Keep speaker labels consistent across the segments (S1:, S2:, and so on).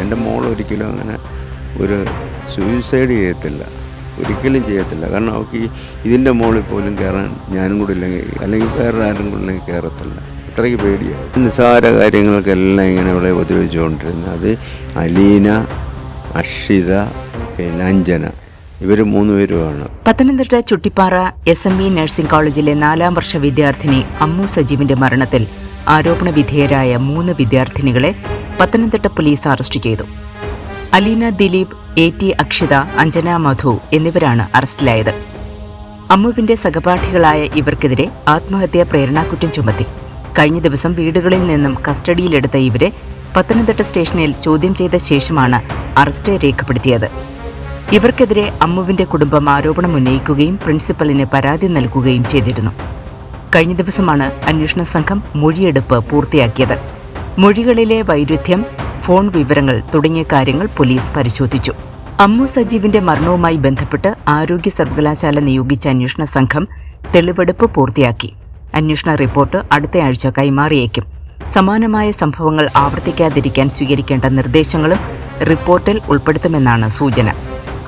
S1: എന്റെ മോൾ ഒരിക്കലും അങ്ങനെ ഒരു സൂയിസൈഡ് ചെയ്യത്തില്ല. ഒരിക്കലും ചെയ്യത്തില്ല. കാരണം അവൾക്ക് ഈ ഇതിന്റെ മുകളിൽ പോലും കയറാൻ ഞാനും കൂടി ഇല്ലെങ്കിൽ അല്ലെങ്കിൽ വേറെ ആരും കൂടി ഇല്ലെങ്കിൽ കയറത്തില്ല. അത്രയ്ക്ക് പേടിയാണ് നിസ്സാര കാര്യങ്ങൾക്കെല്ലാം ഇങ്ങനെ ഇവിടെ ഉപദ്രവിച്ചുകൊണ്ടിരുന്നത്. അത് അലീന അക്ഷിത പിന്നെ അഞ്ജന. ഇവർ മൂന്ന് പേരുമാണ്.
S2: Pathanamthitta Chuttippara S M E nursing കോളേജിലെ നാലാം വർഷ വിദ്യാർത്ഥിനി അമ്മു സജീവിന്റെ മരണത്തിൽ ആരോപണ വിധേയരായ മൂന്ന് വിദ്യാർത്ഥിനികളെ പത്തനംതിട്ട പോലീസ് അറസ്റ്റ് ചെയ്തു. അലീന ദിലീപ് എ ടി അക്ഷിത അഞ്ജന മധു എന്നിവരാണ് അറസ്റ്റിലായത്. അമ്മുവിന്റെ സഹപാഠികളായ ഇവർക്കെതിരെ ആത്മഹത്യാ പ്രേരണാക്കുറ്റം ചുമത്തി. കഴിഞ്ഞ ദിവസം വീടുകളിൽ നിന്നും കസ്റ്റഡിയിലെടുത്ത ഇവരെ പത്തനംതിട്ട സ്റ്റേഷനിൽ ചോദ്യം ചെയ്ത ശേഷമാണ് അറസ്റ്റ് രേഖപ്പെടുത്തിയത്. ഇവർക്കെതിരെ അമ്മുവിന്റെ കുടുംബം ആരോപണം ഉന്നയിക്കുകയും പ്രിൻസിപ്പലിന് പരാതി നൽകുകയും ചെയ്തിരുന്നു. കഴിഞ്ഞ ദിവസമാണ് അന്വേഷണ സംഘം മൊഴിയെടുപ്പ് പൂർത്തിയാക്കിയത്. മൊഴികളിലെ വൈരുദ്ധ്യം ഫോൺ വിവരങ്ങൾ തുടങ്ങിയ കാര്യങ്ങൾ പോലീസ് പരിശോധിച്ചു. അമ്മു സജീവിന്റെ മരണവുമായി ബന്ധപ്പെട്ട് ആരോഗ്യ സർവകലാശാല നിയോഗിച്ച അന്വേഷണ സംഘം തെളിവെടുപ്പ് പൂർത്തിയാക്കി. അന്വേഷണ റിപ്പോർട്ട് അടുത്തയാഴ്ച കൈമാറിയേക്കും. സമാനമായ സംഭവങ്ങൾ ആവർത്തിക്കാതിരിക്കാൻ സ്വീകരിക്കേണ്ട നിർദ്ദേശങ്ങളും റിപ്പോർട്ടിൽ ഉൾപ്പെടുത്തുമെന്നാണ് സൂചന.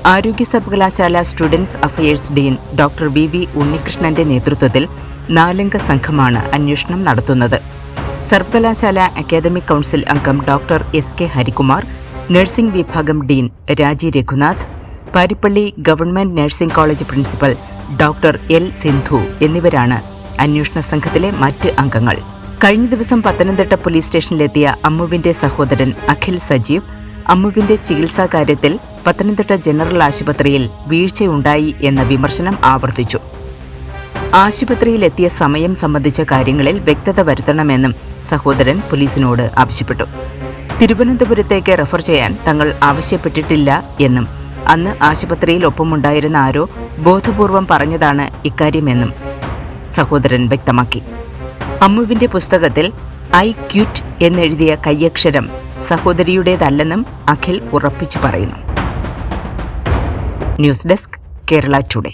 S2: ആരോഗ്യ സർവകലാശാല students affairs dean doctor V V ഉണ്ണികൃഷ്ണന്റെ നേതൃത്വത്തിൽ നാലംഗ സംഘമാണ് അന്വേഷണം നടത്തുന്നത്. സർവകലാശാല അക്കാദമിക് കൗൺസിൽ അംഗം doctor S K Harikumar nursing വിഭാഗം dean Raji Raghunath Parippally government nursing college principal doctor L Sindhu എന്നിവരാണ് അന്വേഷണ സംഘത്തിലെ മറ്റ് അംഗങ്ങൾ. കഴിഞ്ഞ ദിവസം പത്തനംതിട്ട പോലീസ് സ്റ്റേഷനിലെത്തിയ അമ്മുവിന്റെ സഹോദരൻ അഖിൽ സജീവ് അമ്മുവിന്റെ ചികിത്സാ കാര്യത്തിൽ പത്തനംതിട്ട ജനറൽ ആശുപത്രിയിൽ വീഴ്ചയുണ്ടായി എന്ന വിമർശനം ആവർത്തിച്ചു. ആശുപത്രിയിലെത്തിയ സമയം സംബന്ധിച്ച കാര്യങ്ങളിൽ വ്യക്തത വരുത്തണമെന്നും സഹോദരൻ പോലീസിനോട് ആവശ്യപ്പെട്ടു. തിരുവനന്തപുരത്തേക്ക് റെഫർ ചെയ്യാൻ തങ്ങൾ ആവശ്യപ്പെട്ടിട്ടില്ല എന്നും അന്ന് ആശുപത്രിയിൽ ഒപ്പമുണ്ടായിരുന്ന ആരോ ബോധപൂർവം പറഞ്ഞതാണ് ഇക്കാര്യമെന്നും സഹോദരൻ വ്യക്തമാക്കി. അമ്മുവിന്റെ പുസ്തകത്തിൽ ഐ ക്യൂറ്റ് എന്നെഴുതിയ കയ്യക്ഷരം സഹോദരിയുടേതല്ലെന്നും അഖിൽ ഉറപ്പിച്ചു പറയുന്നു. News desk Kerala today.